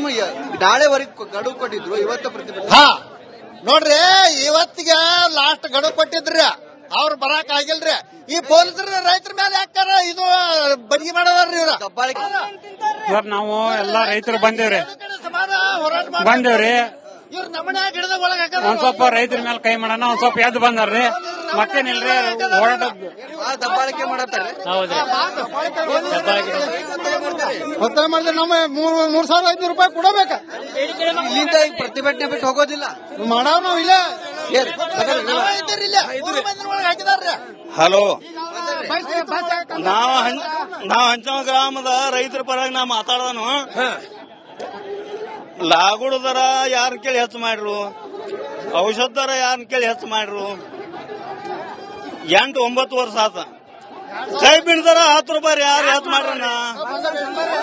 ನಿಮ್ಮ ನಾಳೆವರೆಗೆ ಗಡುವು ಕೊಟ್ಟಿದ್ರು ಇವತ್ತು ಪ್ರತಿಭಟನೆ. ಹಾ. ನೋಡ್ರಿ ಇವತ್ತಿಗೆ ಲಾಸ್ಟ್ ಗಡುವು ಕೊಟ್ಟಿದ್ರಿ. ಅವ್ರು ಬರಾಕ್ ಆಗಿಲ್ರಿ. ಈ ಪೊಲೀಸರು ರೈತರ ಮೇಲೆ ಹಾಕಾರ ಇದು ಬಡ್ಗಿ ಮಾಡೋದ್ರಿ ಇವ್ರ? ನಾವು ಎಲ್ಲಾ ರೈತರು ಬಂದೇವ್ರಿ. ಬಂದೇವ್ರಿ. ಇವ್ರ ನಮ್ಮನೆ ಗಿಡದ ಒಳಗ ಒಂದ್ ಸ್ವಲ್ಪ ರೈತರ ಮೇಲೆ ಕೈ ಮಾಡೋಣ ಒಂದ್ ಸ್ವಲ್ಪ ಎದ್ದು ಬಂದಾರ್ರಿ. ಮತ್ತೇನಿಲ್ರಿ ಓಡಾಟ ಆ ದಬ್ಬಾಳಿಕೆ ಮಾಡತ್ತಾರೆ ಒತ್ತಾಯ ಮಾಡಿದ್ರೆ ನಮ್ಮ ಮೂರ್ ಮೂರ್ ಸಾವಿರದ ಐದ್ನೂರು ರೂಪಾಯಿ ಕೊಡಬೇಕ. ಇಲ್ಲಿಂದ ಈಗ ಪ್ರತಿಭಟನೆ ಬಿಟ್ಟು ಹೋಗೋದಿಲ್ಲ. ಮಾಡಾವ್ ನಾವ್ ಇಲ್ಲ. ಹಲೋ. ನಾವ್ ನಾವ್ ಹಂಚಮ ಗ್ರಾಮದ ರೈತರ ಪರವಾಗಿ ನಾ ಮಾತಾಡೋನು ಲಾಗುಡ್ ದರ ಯಾರ ಕೇಳಿ ಹೆಚ್ಚು ಮಾಡ್ರು? ಔಷಧ ದರ ಯಾರನ್ನ ಕೇಳಿ ಹೆಚ್ಚು ಮಾಡ್ರು? ಎಂಟು ಒಂಬತ್ತು ವರ್ಷ ಆತ. ಕೈ ಬಿಡ್ತಾರ ಹತ್ತು ರೂಪಾಯಿ ಯಾರು ಹೆಚ್ಚು ಮಾಡ್ರಣ್ಣ?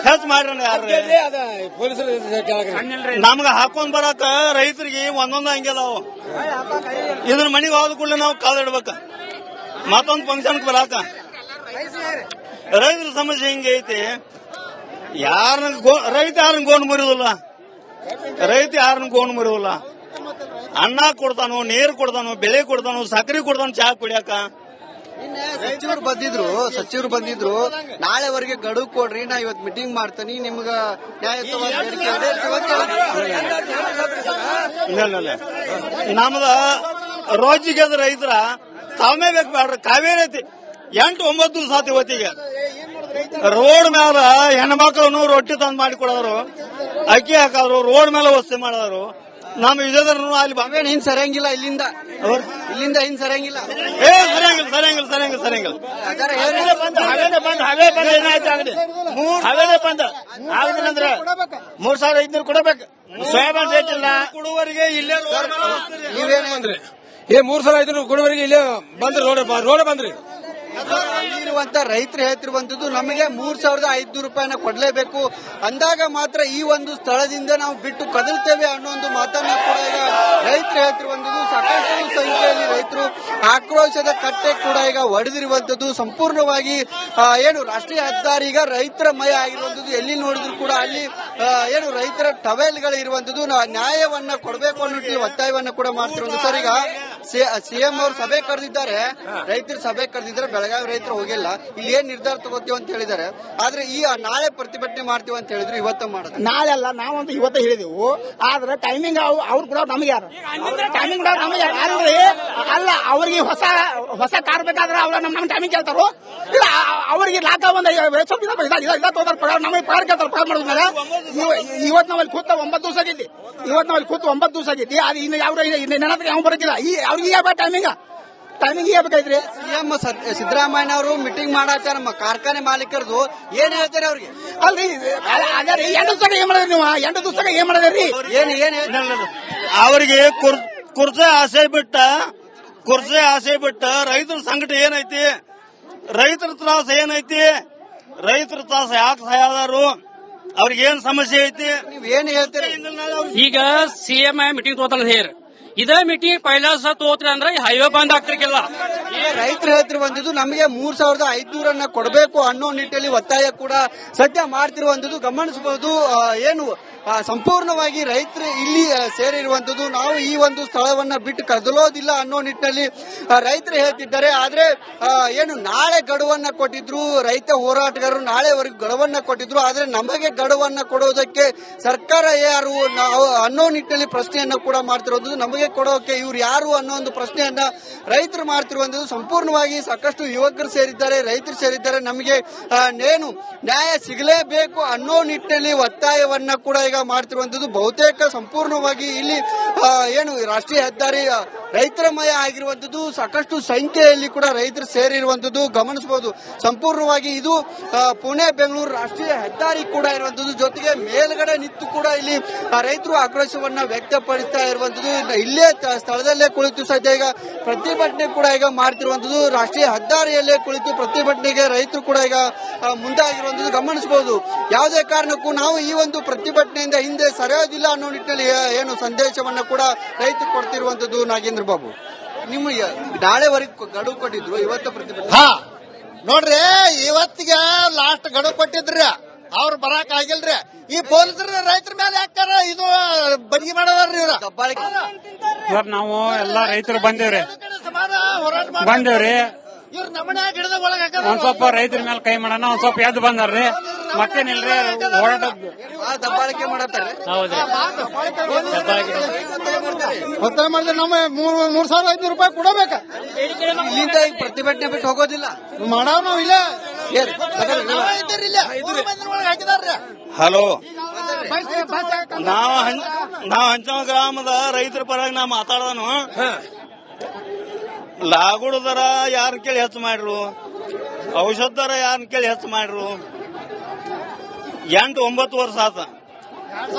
ಹೆಚ್ಚು ಮಾಡ್ರಣ್ಣ ಯಾರು ನಮ್ಗೆ ಹಾಕೊಂಡ್ ಬರಾಕ ರೈತರಿಗೆ ಒಂದೊಂದು ಹಂಗೆ ಅದಾವ. ಇದ್ರ ಮನೆಗೆ ಹೋದ ಕೂಡಲೇ ನಾವು ಕಾಲಿಡ್ಬೇಕ ಮತ್ತೊಂದು ಫಂಕ್ಷನ್ ಬರಾಕ. ರೈತರ ಸಮಸ್ಯೆ ಹಿಂಗೆ ಐತಿ. ಗೋ ರೈತ ಯಾರನ್ನ ಗೋಣ್ ಮುರಿಯೋದಿಲ್ಲ ರೈತ ಯಾರನ್ನ ಗೋಣ್ ಮುರಿಯೋದಿಲ್ಲ ಅನ್ನ ಕೊಡ್ತಾನು ನೀರು ಕೊಡ್ತಾನು ಬೆಳೆ ಕೊಡ್ತಾನು ಸಕ್ಕರೆ ಕೊಡ್ತಾನು ಚಹಾ ಕುಡಿಯಾಕ? ಸಚಿವರು ಬಂದಿದ್ರು ಸಚಿವರು ಬಂದಿದ್ರು ನಾಳೆವರೆಗೆ ಗಡು ಕೊಡ್ರಿ ನಾ ಇವತ್ತು ಮೀಟಿಂಗ್ ಮಾಡ್ತೀನಿ ನಿಮ್ಗ. ನಮ್ದ ರೋಜಿಗೆ ರೈತರ ತಾವೇ ಬೇಕು ಮಾಡ್ರಿ ಕಾವೇರಿ ಐತಿ. ಎಂಟು ಒಂಬತ್ತು ಸಾತಿ ಹೊತ್ತಿಗೆ ಇವತ್ತಿಗೆ. ರೋಡ್ ಮೇಲೆ ಹೆಣ್ಮಕ್ಳನ್ನು ರೊಟ್ಟಿ ತಂದು ಮಾಡಿ ಕೊಡೋರು ಅಕ್ಕಿ ಹಾಕೋರು ರೋಡ್ ಮೇಲೆ ವಸ್ತಿ ಮಾಡೋರು ನಮ್ಮ ವಿಜಯದರ್ನು ಅಲ್ಲಿ ಬಂದ ನಾವೇನ್ ಹಿಂಗ್ ಸರಿಯಂಗಿಲ್ಲ ಇಲ್ಲಿಂದ. ಇಲ್ಲಿಂದ ಹಿಂಗ್ ಸರಿಯಂಗಿಲ್ಲ. ಏ ಸರಿಯಂಗಿಲ್ಲ ಸರಿಯಂಗಿಲ್ಲ ಸರಿಯಂಗಿಲ್ಲ ಸರಿಯಂಗಿಲ್ಲ. ಏನು? ಹಾವೇನೆ ಬಂದ್ ಹಾವೇ ಬಂದ್ ಏನಾಯ್ತು ಅಂಗಡಿ? ಹಾವೇನೆ ಬಂದ. ಮೂರ್ ಸಾವಿರ ಐದ್ನೂರು ಕೊಡಬೇಕು. ಸೋಯಾಬೀನ್ ರೇಟ್ ಇಲ್ಲ ಕೊಡುವವರಿಗೆ ಇಲ್ಲೇ ನೀವೇನು ಅಂದ್ರೆ? ಏ ಮೂರ್ ಸಾವಿರ ಐದ್ನೂರು ಕೊಡುವರಿಗೆ ಇಲ್ಲೇ ಬಂದ್ರಿ ರೋಡ್ ರೋಡ್ ಬಂದ್ರಿ. ಇರುವಂತ ರೈತರು ಹೇಳ್ತಿರುವಂತದ್ದು ನಮಗೆ ಮೂರ್ ಸಾವಿರದ ಐದ್ನೂರು ರೂಪಾಯಿನ ಕೊಡಲೇಬೇಕು. ಅಂದಾಗ ಮಾತ್ರ ಈ ಒಂದು ಸ್ಥಳದಿಂದ ನಾವು ಬಿಟ್ಟು ಕದಲ್ತೇವೆ ಅನ್ನೋ ಒಂದು ಮಾತನ್ನ ಕೂಡ ಈಗ ರೈತರು ಹೇಳ್ತಿರುವಂತದ್ದು ಸಾಕಷ್ಟು ಸಂಖ್ಯೆಯಲ್ಲಿ ರೈತರು ಆಕ್ರೋಶದ ಕಟ್ಟೆ ಕೂಡ ಈಗ ಒಡೆದಿರುವಂತದ್ದು ಸಂಪೂರ್ಣವಾಗಿ ಏನು ರಾಷ್ಟ್ರೀಯ ಹೆದ್ದಾರಿ ಈಗ ರೈತರ ಮಯ ಆಗಿರುವಂತದ್ದು ಎಲ್ಲಿ ನೋಡಿದ್ರು ಕೂಡ ಅಲ್ಲಿ ಏನು ರೈತರ ಟವೆಲ್ಗಳು ಇರುವಂತದ್ದು ನ್ಯಾಯವನ್ನ ಕೊಡಬೇಕು ಅನ್ನೋ ಒತ್ತಾಯವನ್ನ ಕೂಡ ಮಾಡ್ತಿರುವಂತ ಸರ್, ಈಗ ಸಿಎಂ ಅವರು ಸಭೆ ಕರೆದಿದ್ದಾರೆ. ರೈತರು ಸಭೆ ಕರೆದಿದ್ದಾರೆ ಬೆಳಗಾವಿ ರೈತರು ಹೋಗಿಲ್ಲ. ಇಲ್ಲಿ ಏನ್ ನಿರ್ಧಾರ ತಗೋತೀವಿ ಅಂತ ಹೇಳಿದ್ದಾರೆ. ಆದ್ರೆ ಈ ನಾಳೆ ಪ್ರತಿಭಟನೆ ಮಾಡ್ತೀವಿ ಅಂತ ಹೇಳಿದ್ರು ಇವತ್ತು ಮಾಡೋದು. ನಾಳೆ ಅಲ್ಲ ನಾವಂತೂ ಇವತ್ತೇ ಹೇಳಿದೆವು. ಆದ್ರೆ ಟೈಮಿಂಗ್ ಅವ್ರು ಕೂಡ ನಮಗೆ ಯಾರು? ಟೈಮಿಂಗ್ ಕೂಡ ನಮಗೆ ಅಲ್ಲ ಅವ್ರಿಗೆ ಹೊಸ ಹೊಸ ಕಾರ್ ಬೇಕಾದ್ರೆ ಅವ್ರ ನಮ್ಮ ಟೈಮಿಂಗ್ ಕೇಳ್ತಾರೋ. ಇಲ್ಲ ಅವ್ರಿಗೆ ಲಾಕ ಒಂದ್ ಸ್ವಲ್ಪ ನಮಗೆ ಪಗಾರ ಕೇಳ್ತಾರ ಪಗಾರ ಮಾಡಿದ್ಮೇಲೆ ಇವತ್ತು ನಾವಲ್ಲಿ ಕೂತ ಒಂಬತ್ತು ದಿವಸ ಆಗೈತಿ ಇವತ್ತು ನಾವಲ್ಲಿ ಕೂತು ಒಂಬತ್ತು ದಿವಸ ಆಗೈತಿ ಅದು ಇನ್ನು ಯಾವ ಯಾವ ಬರಕಿಲ್ಲ ಈ ಅವ್ರಿಗೆ ಯಾವ ಟೈಮಿಂಗ್ ಟೈಮಿಂಗ್ ಹೇಳ್ಬೇಕೈತ್ರಿ ಸಿಎಂ ಸಿದ್ದರಾಮಯ್ಯ ಅವರು ಮೀಟಿಂಗ್ ಮಾಡಾಕ ನಮ್ಮ ಕಾರ್ಖಾನೆ ಮಾಲೀಕರದು ಏನ್ ಹೇಳ್ತಾರೆ ಅವ್ರಿಗೆ? ಅಲ್ರಿ ಎಂಟು ದಿವಸ ಏನ್ ಮಾಡಿದ್ರಿ ನೀವು? ಎಂಟು ದಿವಸ ಏನ್ ಮಾಡಿದ್ರಿ? ಏನ್ ಏನ್ ಅವ್ರಿಗೆ ಅವರಿಗೆ ಕುರ್- ಕುರ್ಚಿ ಆಸೆ ಬಿಟ್ಟ ಕುರ್ಸೆ ಆಸೆ ಬಿಟ್ಟ ರೈತರ ಸಂಕಟ ಏನೈತಿ? ರೈತರ ತ್ರಾಸ ಏನೈತಿ? ರೈತರ ತ್ರಾಸ ಯಾಕೆ ಸಹಾಯದಾರು ಅವ್ರಿಗೆ ಏನ್ ಸಮಸ್ಯೆ ಐತಿ? ನೀವ್ ಏನ್ ಹೇಳ್ತೀರಿ? ಈಗ ಸಿಎಂ ಮೀಟಿಂಗ್ ತಗೋತಾರ ಹೇರ್. ಇದೇ ಮಿಟಿ ಪೈಲಾಸ ತೋತ್ರ ಅಂದ್ರೆ ಹೈವೇ ಬಂದ್ ಆಗ್ತಿರ್ಕಿಲ್ಲ ರೈತರು ಹೇಳ್ತಿರುವಂತದ್ದು ನಮಗೆ ಮೂರ್ ಸಾವಿರದ ಐದ್ನೂರನ್ನ ಕೊಡಬೇಕು ಅನ್ನೋ ನಿಟ್ಟಿನಲ್ಲಿ ಒತ್ತಾಯ ಕೂಡ ಸದ್ಯ ಮಾಡ್ತಿರುವಂತದ್ದು ಗಮನಿಸಬಹುದು ಏನು ಸಂಪೂರ್ಣವಾಗಿ ರೈತರು ಇಲ್ಲಿ ಸೇರಿರುವಂತದ್ದು ನಾವು ಈ ಒಂದು ಸ್ಥಳವನ್ನ ಬಿಟ್ಟು ಕದಲೋದಿಲ್ಲ ಅನ್ನೋ ನಿಟ್ಟಿನಲ್ಲಿ ರೈತರು ಹೇಳ್ತಿದ್ದಾರೆ. ಆದ್ರೆ ಏನು, ನಾಳೆ ಗಡುವನ್ನ ಕೊಟ್ಟಿದ್ರು ರೈತ ಹೋರಾಟಗಾರರು, ನಾಳೆವರೆಗೂ ಗಡುವನ್ನ ಕೊಟ್ಟಿದ್ರು. ಆದ್ರೆ ನಮಗೆ ಗಡುವನ್ನ ಕೊಡೋದಕ್ಕೆ ಸರ್ಕಾರ ಯಾರು ಅನ್ನೋ ನಿಟ್ಟಿನಲ್ಲಿ ಪ್ರಶ್ನೆಯನ್ನ ಕೂಡ ಮಾಡ್ತಿರೋದು. ನಮಗೆ ಕೊಡೋಕೆ ಇವ್ರು ಯಾರು ಅನ್ನೋ ಒಂದು ಪ್ರಶ್ನೆಯನ್ನ ರೈತರು ಮಾಡ್ತಿರುವಂತದ್ದು ಸಂಪೂರ್ಣವಾಗಿ ಸಾಕಷ್ಟು ಯುವಕರು ಸೇರಿದ್ದಾರೆ, ರೈತರು ಸೇರಿದ್ದಾರೆ. ನಮಗೆ ಏನು ನ್ಯಾಯ ಸಿಗಲೇಬೇಕು ಅನ್ನೋ ನಿಟ್ಟಿನಲ್ಲಿ ಒತ್ತಾಯವನ್ನ ಕೂಡ ಈಗ ಮಾಡ್ತಿರುವಂತದ್ದು ಬಹುತೇಕ ಸಂಪೂರ್ಣವಾಗಿ ಇಲ್ಲಿ ಏನು ರಾಷ್ಟ್ರೀಯ ಹೆದ್ದಾರಿ ರೈತರಮಯ ರೈತರ ಮಯ ಆಗಿರುವಂತದ್ದು ಸಾಕಷ್ಟು ಸಂಖ್ಯೆಯಲ್ಲಿ ಕೂಡ ರೈತರು ಸೇರಿರುವಂತದ್ದು ಗಮನಿಸಬಹುದು. ಸಂಪೂರ್ಣವಾಗಿ ಇದು ಪುಣೆ, ಬೆಂಗಳೂರು ರಾಷ್ಟ್ರೀಯ ಹೆದ್ದಾರಿ ಕೂಡ ಇರುವಂತದ್ದು ಜೊತೆಗೆ ಮೇಲ್ಗಡೆ ನಿಂತು ಕೂಡ ಇಲ್ಲಿ ರೈತರು ಆಕ್ರೋಶವನ್ನ ವ್ಯಕ್ತಪಡಿಸ್ತಾ ಇರುವಂತದ್ದು ಇಲ್ಲೇ ಸ್ಥಳದಲ್ಲೇ ಕುಳಿತು ಸದ್ಯ ಈಗ ಪ್ರತಿಭಟನೆ ಕೂಡ ಈಗ ಮಾಡ್ತಿರುವಂತದ್ದು ರಾಷ್ಟ್ರೀಯ ಹೆದ್ದಾರಿಯಲ್ಲೇ ಕುಳಿತು ಪ್ರತಿಭಟನೆಗೆ ರೈತರು ಕೂಡ ಈಗ ಮುಂದಾಗಿರುವಂಥದ್ದು ಮುಂದಾಗಿರುವಂತದ್ದು ಗಮನಿಸಬಹುದು. ಯಾವುದೇ ಕಾರಣಕ್ಕೂ ನಾವು ಈ ಒಂದು ಪ್ರತಿಭಟನೆಯಿಂದ ಹಿಂದೆ ಸರಿಯೋದಿಲ್ಲ ಅನ್ನೋ ನಿಟ್ಟಿನಲ್ಲಿ ಏನು ಸಂದೇಶವನ್ನ ಕೂಡ ರೈತರು ಕೊಡ್ತಿರುವಂತದ್ದು ನಾಗೇಂದ್ರ ಬಾಬು. ನಿಮ್ಮ ನಾಳೆವರೆಗೂ ಗಡುವು ಕೊಟ್ಟಿದ್ರು ಇವತ್ತು ಪ್ರತಿಭಟನೆ. ಹಾ ನೋಡ್ರಿ ಇವತ್ತಿಗೆ ಲಾಸ್ಟ್ ಗಡುವು ಕೊಟ್ಟಿದ್ರಿ. ಅವ್ರು ಬರಾಕ್ ಆಗಿಲ್ರಿ. ಈ ಪೊಲೀಸರು ರೈತರ ಮೇಲೆ ಯಾಕಾರ ಇದು ಬದಿಗೆ ಮಾಡೋದ್ರಿ ಇವ್ರ? ನಾವು ಎಲ್ಲಾ ರೈತರು ಬಂದೇವ್ರಿ. ಬಂದೇವ್ರಿ. ಒಂದ್ ಸ್ವಲ್ಪ ರೈತರ ಮೇಲೆ ಕೈ ಮಾಡೋಣ ಒಂದ್ ಸ್ವಲ್ಪ ಎದ್ದು ಬಂದಾರ್ರಿ. ಮತ್ತೇನಿಲ್ರಿ? ಹೋರಾಟ ಆ ದಬ್ಬಾಳಿಕೆ ಮಾಡತ್ತಾರೆ ಒತ್ತಾಯ ಮಾಡಿದ್ರೆ ನಮ್ಮ ಮೂರ್ ಮೂರ್ ಸಾವಿರದ ಐದ್ನೂರು ರೂಪಾಯಿ ಕೊಡಬೇಕ. ಇಲ್ಲಿಂದ ಈಗ ಪ್ರತಿಭಟನೆ ಬಿಟ್ಟು ಹೋಗೋದಿಲ್ಲ. ಮಾಡಾವ್ ನಾವ್ ಇಲ್ಲ? ಹಲೋ. ನಾವ್ ನಾವ್ ಹಂಚ ಗ್ರಾಮದ ರೈತರ ಪರವಾಗಿ ನಾ ಮಾತಾಡೋನು ಲಾಗುಡು ದರ ಯಾರ ಕೇಳಿ ಹೆಚ್ಚು ಮಾಡ್ರು? ಔಷಧ ದರ ಯಾರನ್ನ ಕೇಳಿ ಹೆಚ್ಚು ಮಾಡ್ರು? ಎಂಟು ಒಂಬತ್ತು ವರ್ಷ ಆತ.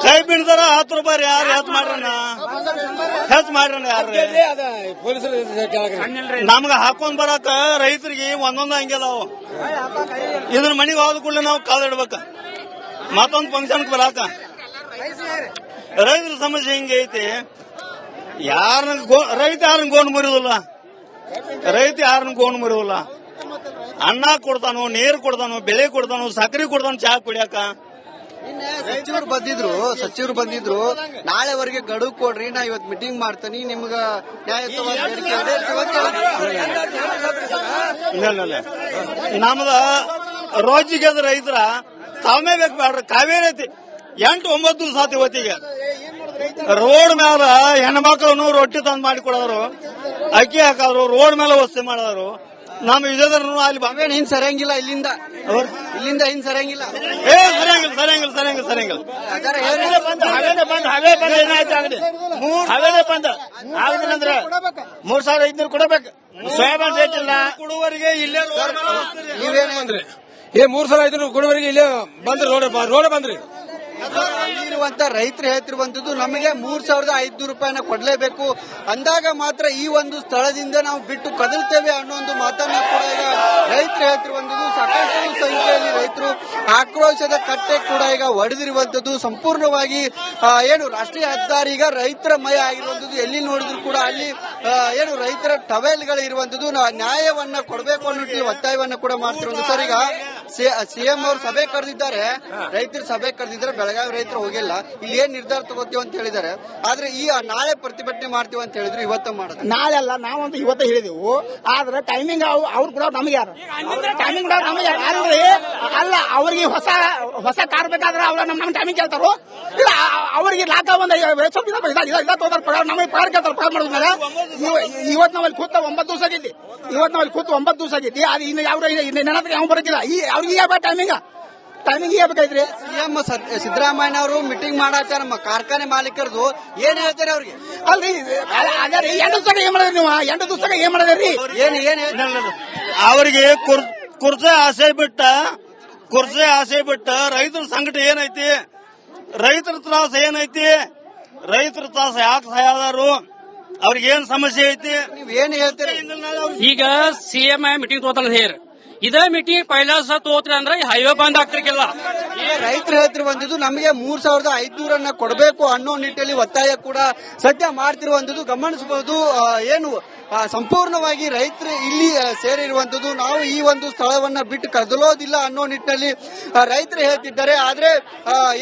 ಕೈ ದರ ಹತ್ತು ರೂಪಾಯಿ ಯಾರು ಹೆಚ್ಚು ಮಾಡ್ರಣ್ಣ? ಹೆಚ್ಚು ಮಾಡ್ರಣ್ಣ ಯಾರು ನಮ್ಗೆ ಹಾಕೊಂಡ್ ಬರಾಕ ರೈತರಿಗೆ ಒಂದೊಂದು ಹಂಗೆ ಅದಾವ. ಇದ್ರ ಮನೆಗೆ ಹೋದ ಕೂಡಲೇ ನಾವು ಕಾಲಿಡ್ಬೇಕ ಮತ್ತೊಂದು ಫಂಕ್ಷನ್ ಬರಾಕ. ರೈತರ ಸಮಸ್ಯೆ ಹಿಂಗೈತಿ. ಯಾರ ರೈತ ಯಾರನ್ನ ಗೋಣ್ ಮುರಿಯೋದಿಲ್ಲ ರೈತ ಯಾರನ್ನು ಗೋಣ್ ಮುರಿಯೋದಿಲ್ಲ ಅನ್ನ ಕೊಡ್ತಾನು ನೀರು ಕೊಡ್ತಾನು ಬೆಳೆ ಕೊಡ್ತಾನು ಸಕ್ಕರೆ ಕೊಡ್ತಾನು ಚಹಾ ಕುಡಿಯಾಕ? ಸಚಿವರು ಬಂದಿದ್ರು ಸಚಿವರು ಬಂದಿದ್ರು. ನಾಳೆವರೆಗೆ ಗಡುವು ಕೊಡ್ರಿ ನಾ ಇವತ್ ಮೀಟಿಂಗ್ ಮಾಡ್ತೀನಿ ನಿಮ್ಗ ನಮ್ದ ರೋಜಿಗೆ ರೈತರ. ತಾವೇ ಬೇಕು ಬೇಡ್ರಿ ಕಾವೇರಿ ಐತಿ. ಎಂಟು ಒಂಬತ್ತು ದಿವಸ ಇವತ್ತಿಗೆ. ರೋಡ್ ಮ್ಯಾಲ ಹೆಣ್ಮಕ್ಳು ರೊಟ್ಟಿ ತಂದು ಮಾಡಿ ಕೊಡೋರು. ಅಕ್ಕಿ ಹಾಕಾದ್ರು ರೋಡ್ ಮೇಲೆ ವಸ್ತು ಮಾಡೋರು ನಮ್ಮ ವಿಜಯದರ್ನು ಅಲ್ಲಿ ಅವೇನ್ ಹಿಂಗ್ ಸರಿಯಂಗಿಲ್ಲ ಇಲ್ಲಿಂದ? ಇಲ್ಲಿಂದ ಹಿಂಗ್ ಸರಿಯಂಗಿಲ್ಲ? ಏ ಸರಿಯಂಗಿಲ್ಲ ಸರಿಯಂಗಿಲ್ಲ ಸರಿಯಂಗಿಲ್ಲ ಸರಿಯಂಗಿಲ್ಲ. ಹಾವೇನೆ ಬಂದ್ ಹಾವೇ ಬಂದ್ ಏನಾಯ್ತು ಹಾವೇನೆ ಬಂದ್. ಮೂರ್ ಸಾವಿರ ಐದ್ನೂರು ಕೊಡಬೇಕು. ಸೋಯಾಬೀನ್ ರೇಟ್ ಇಲ್ಲ ಕೊಡುವರಿಗೆ ಇಲ್ಲೇ ನೀವೇನು ಮೇಲೆ ವಸ್ತು ರೀ. ಏ ಮೂರ್ ಸಾವಿರ ಐದ್ನೂರು ಕೊಡುವರಿಗೆ ಇಲ್ಲೇ ಬಂದ್ರಿ ರೋಡ್ ರೋಡ್ ಬಂದ್ರಿ. ಇರುವಂತ ರೈತರು ಹೇಳ್ತಿರುವಂತದ್ದು ನಮಗೆ ಮೂರ್ ಸಾವಿರದ ಐದ್ನೂರು ರೂಪಾಯಿನ ಕೊಡಲೇಬೇಕು. ಅಂದಾಗ ಮಾತ್ರ ಈ ಒಂದು ಸ್ಥಳದಿಂದ ನಾವು ಬಿಟ್ಟು ಕದಲ್ತೇವೆ ಅನ್ನೋ ಒಂದು ಮಾತನ್ನ ಕೂಡ ಈಗ ರೈತರು ಹೇಳ್ತಿರುವಂತದ್ದು ಸಾಕಷ್ಟು ಸಂಖ್ಯೆಯಲ್ಲಿ ರೈತರು ಆಕ್ರೋಶದ ಕಟ್ಟೆ ಕೂಡ ಈಗ ಒಡೆದಿರುವಂತದ್ದು ಸಂಪೂರ್ಣವಾಗಿ ಏನು ರಾಷ್ಟ್ರೀಯ ಹೆದ್ದಾರಿ ಈಗ ರೈತರ ಮಯ ಆಗಿರುವಂತದ್ದು ಎಲ್ಲಿ ನೋಡಿದ್ರು ಕೂಡ ಅಲ್ಲಿ ಏನು ರೈತರ ಟವೆಲ್ಗಳು ಇರುವಂತದ್ದು ನ್ಯಾಯವನ್ನ ಕೊಡಬೇಕು ಅನ್ನೋ ಒತ್ತಾಯವನ್ನ ಕೂಡ ಮಾಡ್ತಿರುವಂತ ಸರ್, ಈಗ ಸಿಎಂ ಅವರು ಸಭೆ ಕರೆದಿದ್ದಾರೆ ರೈತರು ಸಭೆ ಕರೆದಿದ್ದಾರೆ ಬೆಳಗಾವಿ ರೈತರು ಹೋಗಿಲ್ಲ. ಇಲ್ಲಿ ಏನ್ ನಿರ್ಧಾರ ತಗೋತೀವಿ ಅಂತ ಹೇಳಿದ್ದಾರೆ. ಆದ್ರೆ ಈ ನಾಳೆ ಪ್ರತಿಭಟನೆ ಮಾಡ್ತೀವಿ ಅಂತ ಹೇಳಿದ್ರು ಇವತ್ತು ಮಾಡೋದು. ನಾಳೆ ಅಲ್ಲ ನಾವಂತೂ ಇವತ್ತೇ ಹೇಳಿದೆವು. ಆದ್ರೆ ಟೈಮಿಂಗ್ ಅವ್ರು ಕೂಡ ನಮಗೆ ಯಾರು? ಟೈಮಿಂಗ್ ಕೂಡ ನಮಗೆ ಯಾರು? ಅಲ್ಲ ಅವ್ರಿಗೆ ಹೊಸ ಹೊಸ ಕಾರ್ ಬೇಕಾದ್ರೆ ಅವ್ರ ನಮ್ ನಮ್ ಟೈಮಿಂಗ್ ಕೇಳ್ತಾರೋ? ಇಲ್ಲ ಅವ್ರಿಗೆ ಲಾಕ ಒಂದ್ ಸ್ವಲ್ಪ ಇದ ಪಗಾರ ನಮಗೆ ಪಗಾರ ಕೇಳ್ತಾರೆ ಪಗಾರ ಮಾಡಿದ್ಮೇಲೆ ಇವತ್ತು ನಾವಲ್ಲಿ ಕೂತ ಒಂಬತ್ತು ದಿವಸ ಆಗೈತಿ ಇವತ್ತು ನಾವಲ್ಲಿ ಕೂತು ಒಂಬತ್ತು ದಿವಸ ಆಗೈತಿ ಅದು ಇನ್ನು ಯಾವ ಇನ್ನು ಹತ್ರ ಯಾವ ಬರಕಿಲ್ಲ ಈ ಅವ್ರಿಗೆ ಈಗ ಟೈಮಿಂಗ್ ಟೈಮಿಂಗ್ ಹೇಳ್ಬೇಕಾಯ್ತ್ರಿ ಬೇಕಾಯ್ತ್ರಿ. ಸಿಎಂ ಸಿದ್ದರಾಮಯ್ಯ ಅವರು ಮೀಟಿಂಗ್ ಮಾಡಾಕ ನಮ್ಮ ಕಾರ್ಖಾನೆ ಮಾಲೀಕರದು. ಏನ್ ಹೇಳ್ತಾರೆ ಅವ್ರಿಗೆ? ಅಲ್ರಿ ಅದೇ ಎಂಟು ದಿವಸ ಏನ್ ಮಾಡಿದ್ರಿ ನೀವು? ಎಂಟು ದಿವಸ ಏನ್ ಮಾಡಿದ್ರಿ? ಏನ್ ಏನ್. ಅವರಿಗೆ ಕುರ್- ಕುರ್ಚಿ ಆಸೆ ಬಿಟ್ಟ ಕುರ್ಚಿ ಆಸೆ ಬಿಟ್ಟ ರೈತರ ಸಂಕಟ ಏನೈತಿ? ರೈತರ ತ್ರಾಸ ಏನೈತಿ? ರೈತರ ತ್ರಾಸ ಯಾಕೆ ಸಹಾಯದಾರು ಅವ್ರಿಗೆ ಏನ್ ಸಮಸ್ಯೆ ಐತಿ? ನೀವ್ ಏನ್ ಹೇಳ್ತೀರಿ? ಈಗ ಸಿಎಂ ಮೀಟಿಂಗ್ ತೋತಲ್ಲ ಹೇರ್ ಇದೇ ಮೀಟಿಂಗ್ ಪೈಲಾಸ ತೋತ್ರ ಅಂದ್ರೆ ಹೈವೇ ಬಂದ್ ಆಗ್ತಿರ್ಕಿಲ್ಲ ರೈತರು ಹೇಳ್ತಿರುವಂತದ್ದು ನಮಗೆ ಮೂರ್ ಸಾವಿರದ ಐದ್ನೂರನ್ನ ಕೊಡಬೇಕು ಅನ್ನೋ ನಿಟ್ಟಿನಲ್ಲಿ ಒತ್ತಾಯ ಕೂಡ ಸದ್ಯ ಮಾಡ್ತಿರುವಂತದ್ದು ಗಮನಿಸಬಹುದು ಏನು ಸಂಪೂರ್ಣವಾಗಿ ರೈತರು ಇಲ್ಲಿ ಸೇರಿರುವಂತದ್ದು ನಾವು ಈ ಒಂದು ಸ್ಥಳವನ್ನ ಬಿಟ್ಟು ಕದಲೋದಿಲ್ಲ ಅನ್ನೋ ನಿಟ್ಟಿನಲ್ಲಿ ರೈತರು ಹೇಳ್ತಿದ್ದಾರೆ. ಆದ್ರೆ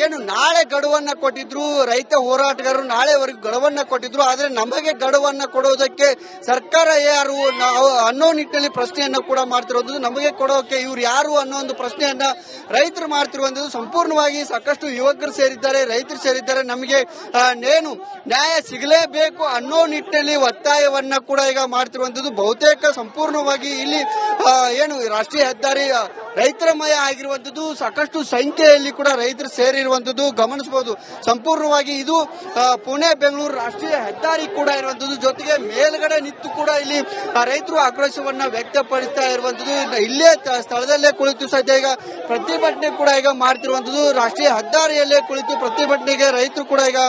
ಏನು, ನಾಳೆ ಗಡುವನ್ನ ಕೊಟ್ಟಿದ್ರು, ರೈತ ಹೋರಾಟಗಾರರು ನಾಳೆವರೆಗೂ ಗಡುವನ್ನ ಕೊಟ್ಟಿದ್ರು. ಆದ್ರೆ ನಮಗೆ ಗಡುವನ್ನ ಕೊಡೋದಕ್ಕೆ ಸರ್ಕಾರ ಯಾರು ಅನ್ನೋ ನಿಟ್ಟಿನಲ್ಲಿ ಪ್ರಶ್ನೆಯನ್ನ ಕೂಡ ಮಾಡ್ತಿರೋದು ನಮಗೆ ಕೊಡೋಕೆ ಇವ್ರು ಯಾರು ಅನ್ನೋ ಒಂದು ಪ್ರಶ್ನೆಯನ್ನ ರೈತರು ಮಾಡ್ತಿರುವಂತದ್ದು ಸಂಪೂರ್ಣವಾಗಿ ಸಾಕಷ್ಟು ಯುವಕರು ಸೇರಿದ್ದಾರೆ, ರೈತರು ಸೇರಿದ್ದಾರೆ. ನಮಗೆ ಏನು ನ್ಯಾಯ ಸಿಗಲೇಬೇಕು ಅನ್ನೋ ನಿಟ್ಟಿನಲ್ಲಿ ಒತ್ತಾಯವನ್ನ ಕೂಡ ಈಗ ಮಾಡ್ತಿರುವಂತದ್ದು ಬಹುತೇಕ ಸಂಪೂರ್ಣವಾಗಿ ಇಲ್ಲಿ ಏನು ರಾಷ್ಟ್ರೀಯ ಹೆದ್ದಾರಿ ರೈತರಮಯ ರೈತರ ಮಯ ಆಗಿರುವಂತದ್ದು ಸಾಕಷ್ಟು ಸಂಖ್ಯೆಯಲ್ಲಿ ಕೂಡ ರೈತರು ಸೇರಿರುವಂತದ್ದು ಗಮನಿಸಬಹುದು. ಸಂಪೂರ್ಣವಾಗಿ ಇದು ಪುಣೆ, ಬೆಂಗಳೂರು ರಾಷ್ಟ್ರೀಯ ಹೆದ್ದಾರಿ ಕೂಡ ಇರುವಂತದ್ದು ಜೊತೆಗೆ ಮೇಲ್ಗಡೆ ನಿಂತು ಕೂಡ ಇಲ್ಲಿ ರೈತರು ಆಕ್ರೋಶವನ್ನ ವ್ಯಕ್ತಪಡಿಸ್ತಾ ಇರುವಂತದ್ದು ಇಲ್ಲೇ ಸ್ಥಳದಲ್ಲೇ ಕುಳಿತು ಸದ್ಯ ಈಗ ಪ್ರತಿಭಟನೆ ಕೂಡ ಈಗ ಮಾಡ್ತಿರುವಂತದ್ದು ರಾಷ್ಟ್ರೀಯ ಹೆದ್ದಾರಿಯಲ್ಲೇ ಕುಳಿತು ಪ್ರತಿಭಟನೆಗೆ ರೈತರು ಕೂಡ ಈಗ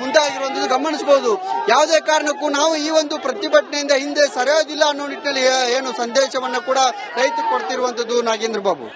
ಮುಂದಾಗಿರುವಂಥದ್ದು ಗಮನಿಸಬಹುದು. ಯಾವುದೇ ಕಾರಣಕ್ಕೂ ನಾವು ಈ ಒಂದು ಪ್ರತಿಭಟನೆಯಿಂದ ಹಿಂದೆ ಸರಿಯೋದಿಲ್ಲ ಅನ್ನೋ ನಿಟ್ಟಿನಲ್ಲಿ ಏನು ಸಂದೇಶವನ್ನ ಕೂಡ ರೈತರು ಕೊಡ್ತಿರುವಂತದ್ದು ನಾಗೇಂದ್ರ ಬಾಬು.